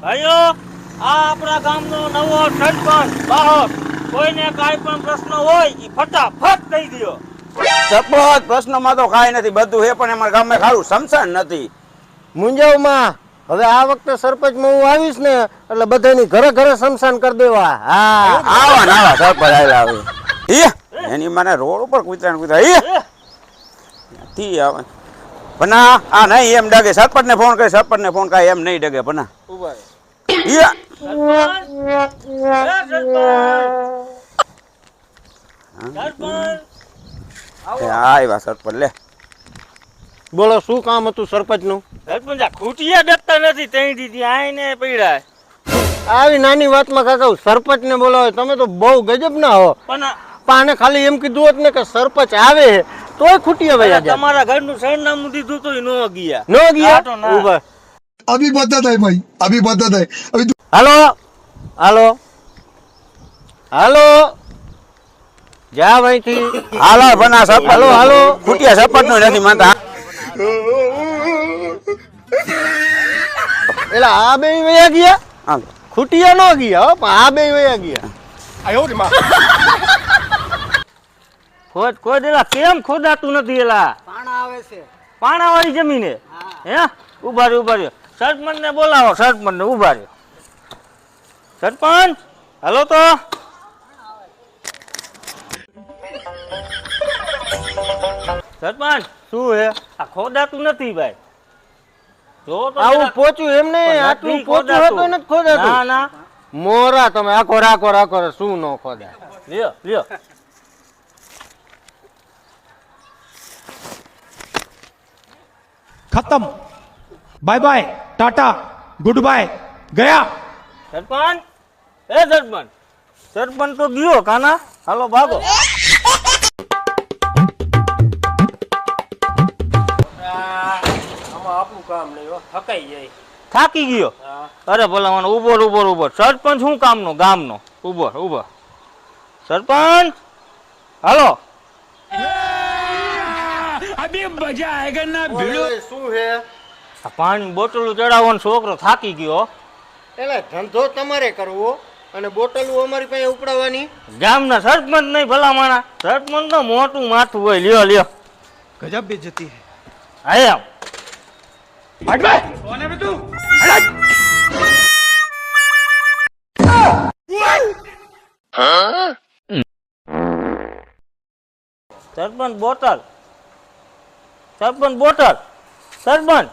ભાઈઓ આ આપણા ગામનો નવો સરપંચ બાહોશ કોઈને કાંઈ પણ પ્રશ્ન હોય એ ફટાફટ કહી દો સપોત પ્રશ્નમાં તો કાંઈ નથી બધું હે પણ અમારા ગામમાં ખારું સમસાન નથી. મુંજાવમાં હવે આ વખતે સરપંચમાં હું આવીશ ને એટલે બધાની ઘરે ઘરે શમશાન કરી દેવા. હા. આવા ને આવા સરપંચ આવ્યા આવે ઈ એની મને રોડ ઉપર કૂતરા કૂતરા એ, નથી આવે. પણ આ નહીં એમ ડગે. સરપંચ ને ફોન કરી સરપંચ ને ફોન કાંઈ એમ નહીં ડગે સરપંચ! સરપંચ સરપંચ આવ્યા સરપંચ લે. બોલો શું કામ હતું સરપંચનું સરપંચ આ ખૂટિયા ડરતા નથી. તઈ દીધી આઈને પડ્યા. આવી નાની વાતમાં કાકા સરપંચને બોલાવે તમે તો બહુ ગજબ ના હો. પણ આને ખાલી એમ કીધું હોત ને કે સરપંચ આવે. છે, તોય ખૂટી હવે તમારા ઘરનું સરનામું દીધું તો નો ગયા. નો ગયા? અભી બધા થાય ભાઈ અભી બધા થાય હાલો હાલો હાલો. જા ભાઈ થી હાલો બના સપ હાલો હાલો. ખૂટિયા સપટ નો નથી માતા એલા આ બે વયા ગયા? ખૂટિયા નો ગયા આ બે વયા ગયા. આયો રે માં ખોદ ખોદ એલા કેમ ખોદાતું નથી એલા? પાણા આવે છે. પાણા વાળી જમીને? હે. ઊભા રહ્યો ઊભા રહ્યો. સરપંચ ને બોલાવો સરપંચ ને ઊભા રહ્યો. સરપંચ હલો તો. સરપંચ શું હે? આ ખોદાતું નથી ભાઈ. જો તો આવું પોચું એમ નહીં આટલું નથી પોચું હતું નથી ખોદાતું. ના ના. મોરા તમે આખો રાખો રાખો શું ન ખોદા લ્યો લ્યો. ખતમ. Bye bye tata goodbye ગયા. સરપંચ. એ સરપંચ. સરપંચ તો ગયો કાના? હાલો ભાગો. થાકી ગયો? અરે ભલા મને ઊભો ઊભો ઊભો. સરપંચ શું કામનો? ગામનો. ઊભો ઊભો. સરપંચ? હાલો. અબે બજા આયગન ના ભીડો? શું હે? આ પાણી બોટલું ચડાવવાનો છોકરો થાકી ગયો. એટલે ધંધો તમારે કરવો અને બોટલું અમારી પાસે ઉપડાવવાની? ગામના સરપંચ નહીં ભલા માણા સરપંચ તો મોટું માથું હોય લ્યો લ્યો. ગજબ બે જતી હે. આયા હટ બે કોને બે તું સરપંચ બોટલ. સરપંચ બોટલ સરપંચ.